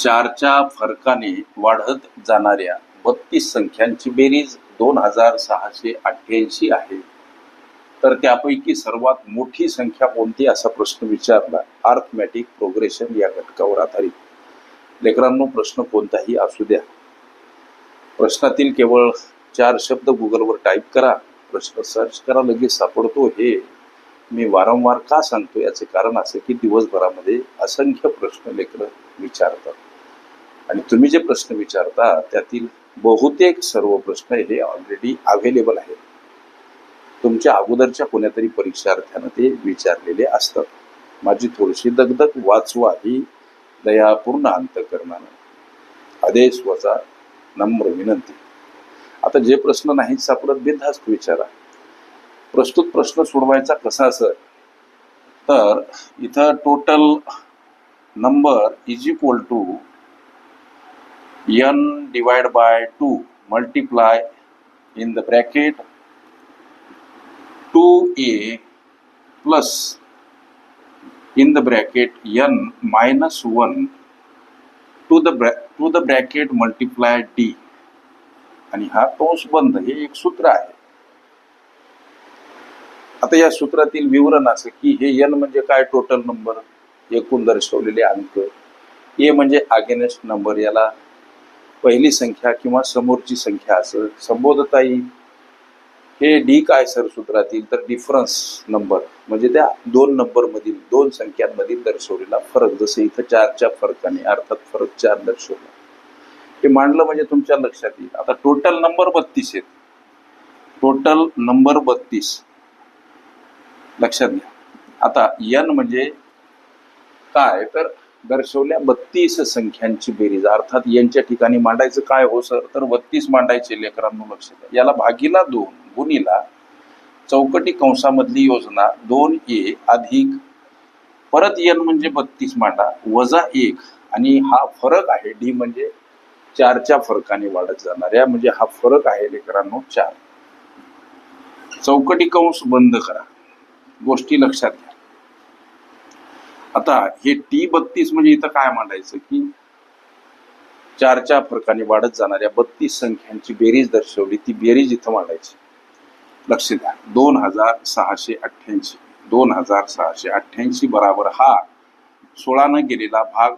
चारच्या फरकाने वाढत जाणाऱ्या बत्तीस संख्यांची बेरीज दोन हजार सहाशे अठ्ठ्याऐंशी आहे. तर त्यापैकी सर्वात मोठी संख्या कोणती असा प्रश्न विचारला आर्थमॅटिक प्रोग्रेशन या घटकावर आधारित. लेकरांनो प्रश्न कोणताही असू द्या. प्रश्नातील केवळ चार शब्द गुगलवर टाईप करा. प्रश्न सर्च करा लगेच सापडतो. हे मी वारंवार का सांगतो याचे कारण असे की दिवसभरामध्ये असंख्य प्रश्न लेकर विचारतात. आणि तुम्ही जे प्रश्न विचारता त्यातील बहुतेक सर्व प्रश्न हे ऑलरेडी अवेलेबल आहेत. तुमच्या अगोदरच्या कोण्यातरी परीक्षार्थ्यानं ते विचारलेले असतात. माझी थोडीशी दगदग वाचवा ही दयापूर्ण अंतकरणानं. आदेश वजा नम्र विनंती. आता जे प्रश्न नाहीत सापडत बिनधास्त विचारा. प्रस्तुत प्रश्न सोडवायचा कसा सर? तर इथं total number is equal to n divided by two multiply in the bracket two A plus in the bracket minus minus one two the ब्रॅ two the bracket multiply D आणि हा कंस बंद हे एक सूत्र आहे. आता या सूत्रातील विवरण असं की हे एन म्हणजे काय टोटल नंबर एकूण दर्शवलेले अंक. ए म्हणजे अगेनेस्ट नंबर याला पहिली संख्या किंवा समोरची संख्या असं संबोधता येईल हे डी काय सर सूत्रातील? तर डिफरन्स नंबर म्हणजे त्या दोन नंबरमधील दोन संख्यांमधील दर्शवलेला फरक. जसं इथं चारच्या फरकाने अर्थात फरक चार दर्शवला. हे मांडलं म्हणजे तुमच्या लक्षात येईल. आता टोटल नंबर बत्तीस आहेत. टोटल नंबर बत्तीस. लक्षात घ्या. आता यन म्हणजे काय? तर दर्शवल्या बत्तीस संख्यांची बेरीज. अर्थात यांच्या ठिकाणी मांडायचं काय हो सर? तर बत्तीस मांडायचे लेकरांनो लक्ष द्या. याला भागीला दोन गुणीला चौकटी कंसामधली योजना दोन ए अधिक परत एन म्हणजे बत्तीस मांडा वजा एक आणि हा फरक आहे डी म्हणजे चारच्या फरकाने वाढत जाणाऱ्या म्हणजे हा फरक आहे लेकरांनो चार. चौकटी कंस बंद करा. गोष्टी लक्षात घ्या. आता हे टी बत्तीस म्हणजे इथं काय मांडायचं की चारच्या फरकाने वाढत जाणाऱ्या बत्तीस संख्यांची बेरीज दर्शवली ती बेरीज इथं मांडायची. लक्ष द्या. दोन हजार सहाशे अठ्ठ्याऐंशी. दोन हजार सहाशे अठ्ठ्याऐंशी बराबर हा सोळानं गेलेला भाग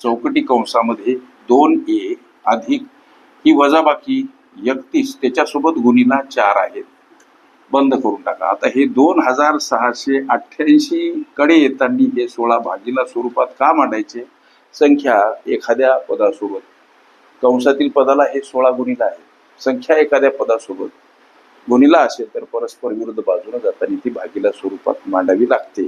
चौकटी कंसामध्ये दोन ए अधिक ही वजाबाकी एकतीस. त्याच्यासोबत गुणीला चार आहेत. बंद करून टाका. आता हे दोन हजार सहाशे अठ्ठ्याऐंशी कडे येताना हे सोळा भागीला स्वरूपात का मांडायचे? संख्या एखाद्या पदासोबत. कंसातील पदाला हे सोळा गुणीला आहे. संख्या एखाद्या पदासोबत. गुणीला असेल तर परस्पर विरुद्ध बाजूने जाताना ती भागीला स्वरूपात मांडावी लागते.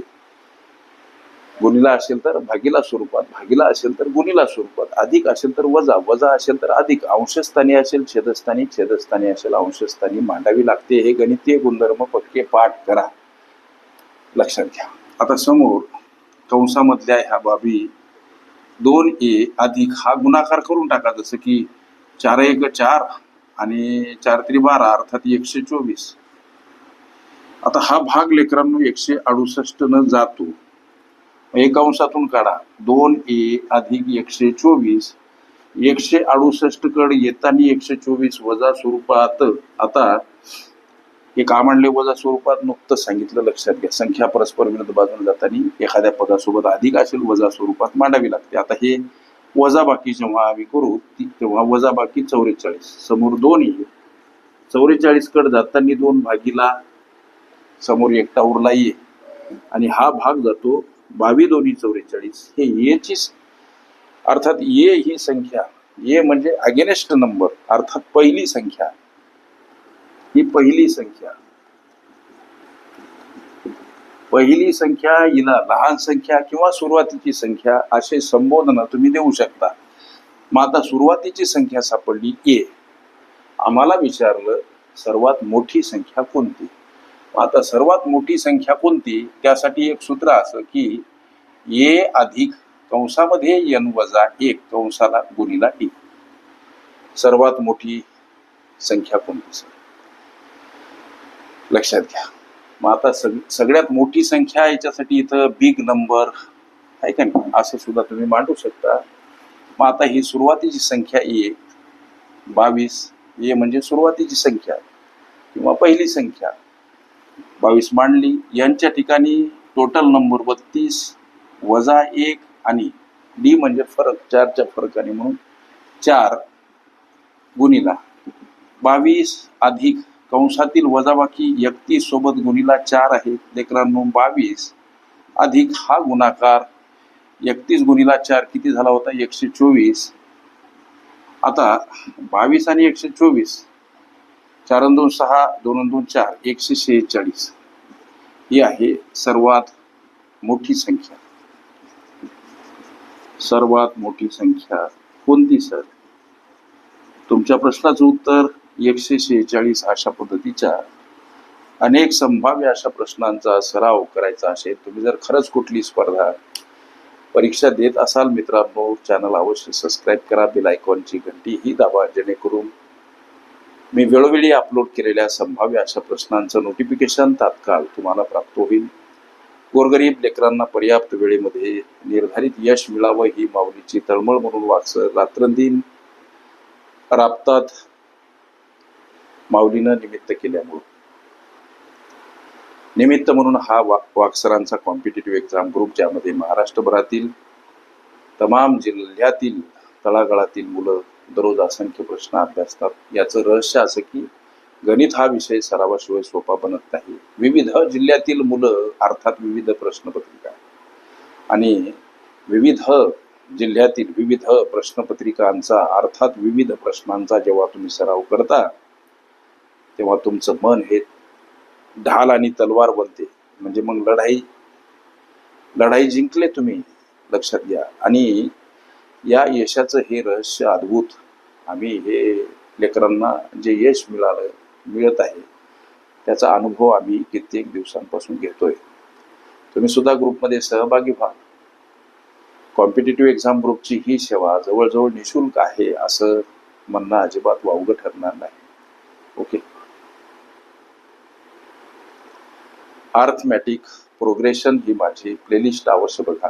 गुणीला असेल तर भागीला स्वरूपात भागीला असेल तर गुणीला स्वरूपात अधिक असेल तर वजा वजा असेल तर अधिक अंशस्थानी असेल छेदस्थानी छेदस्थानी असेल अंशस्थानी मांडावी लागते. हे गणितीय गुणधर्म पक्के पाठ करा. लक्षात घ्या. आता समोर कंसामधल्या ह्या बाबी दोन ए अधिक हा गुणाकार करून टाका. जसं की चार एक चार आणि चार त्रि बारा अर्थात एकशे चोवीस. आता हा भाग लेकरांनो एकशे अडुसष्ट न जातो. एक अंशातून काढा. दोन ए अधिक एकशे चोवीस. एकशे अडुसष्ट कड येताना एकशे चोवीस वजा स्वरूपात आता हे का म्हणले वजा स्वरूपात? नुकतंच सांगितलं लक्षात घ्या. संख्या परस्पर विरुद्ध बाजून जाताना एखाद्या पदासोबत अधिक असेल वजा स्वरूपात मांडावी लागते. आता हे वजाबाकी जेव्हा आम्ही करू ती- तेव्हा वजाबाकी चौवेचाळीस समोर दोन येईल चौवेचाळीस कड जाताना दोन भागीला समोर एकटा उरला ये आणि हा भाग जातो बावी दोन्ही चौवेचाळीस हे येचीच अर्थात ये ही संख्या. ये म्हणजे अगेनेस्ट नंबर अर्थात पहिली संख्या. ही पहिली संख्या. पहिली संख्या हिला लहान संख्या किंवा सुरुवातीची संख्या असे संबोधन तुम्ही देऊ शकता. मग आता सुरुवातीची संख्या सापडली ए. आम्हाला विचारलं सर्वात मोठी संख्या कोणती? आता सर्वात मोठी संख्या कोणती? त्यासाठी एक सूत्र असं की ए अधिक कंसामध्ये यन वजा एक कंसाला गुणीला टी सर्वात मोठी संख्या कोणती सर? लक्षात घ्या. मग आता सग सगळ्यात मोठी संख्या याच्यासाठी इथं बिग नंबर आहे का नाही? असं सुद्धा तुम्ही मांडू शकता. मग आता ही सुरुवातीची संख्या ए बावीस. ए म्हणजे सुरुवातीची संख्या किंवा पहिली संख्या. बावीस मांडली. यांच्या ठिकाणी टोटल नंबर बत्तीस वजा एक आणि डी म्हणजे फरक चारच्या फरकाने म्हणून चार गुणिला. बावीस अधिक कंसातील वजाबाकी एकतीस सोबत गुणिला चार आहे. लेकरांनो बावीस अधिक हा गुणाकार एकतीस गुणिला चार किती झाला होता? एकशे चोवीस. आता बावीस आणि एकशे चोवीस चार दोन सहा दोन दोन चार एकशे शेहेचाळीस. ही आहे सर्वात मोठी संख्या. सर्वात मोठी संख्या कोणती सर? तुमच्या प्रश्नाचं उत्तर एकशे शेहेचाळीस अशा पद्धतीच्या अनेक संभाव्य अशा प्रश्नांचा सराव करायचा असेल तुम्ही जर खरंच कुठली स्पर्धा परीक्षा देत असाल मित्रांनो चॅनल अवश्य सबस्क्राईब करा बेल आयकॉनची घंटी ही दाबा जेणेकरून मी वेळोवेळी अपलोड केलेल्या संभाव्य अशा प्रश्नांचं नोटिफिकेशन तात्काळ तुम्हाला प्राप्त होईल. गोरगरीब लेकरांना पर्याप्त वेळेमध्ये निर्धारित यश मिळावं ही माऊलीची तळमळ म्हणून वाच रात्रंदिन राबतात. माऊलीनं निमित्त केल्यामुळं. निमित्त म्हणून हा वा वाक्सरांचा कॉम्पिटेटिव्ह एक्झाम ग्रुप ज्यामध्ये महाराष्ट्रभरातील तमाम जिल्ह्यातील तळागाळातील मुलं दररोज असंख्य प्रश्न अभ्यासतात याचं रहस्य असं की गणित हा विषय सरावाशिवाय सोपा बनत नाही. विविध जिल्ह्यातील मुलं अर्थात विविध प्रश्नपत्रिका आणि विविध जिल्ह्यातील विविध प्रश्नपत्रिकांचा अर्थात विविध प्रश्नांचा जेव्हा तुम्ही सराव करता तेव्हा तुमचं मन हे ढाल आणि तलवार बनते. म्हणजे मग लढाई लढाई जिंकले तुम्ही लक्षात घ्या. आणि या यशाचं हे रहस्य अद्भुत. आम्ही हे लेकरांना जे यश मिळालं मिळत आहे त्याचा अनुभव आम्ही कित्येक दिवसांपासून घेतोय. तुम्ही सुद्धा ग्रुपमध्ये सहभागी व्हा. कॉम्पिटेटिव्ह एक्झाम ग्रुपची ही सेवा जवळजवळ निशुल्क आहे असं म्हणणं अजिबात वावगं ठरणार नाही. ओके. अर्थमॅटिक प्रोग्रेशन ही माझी प्लेलिस्ट अवश्य बघा.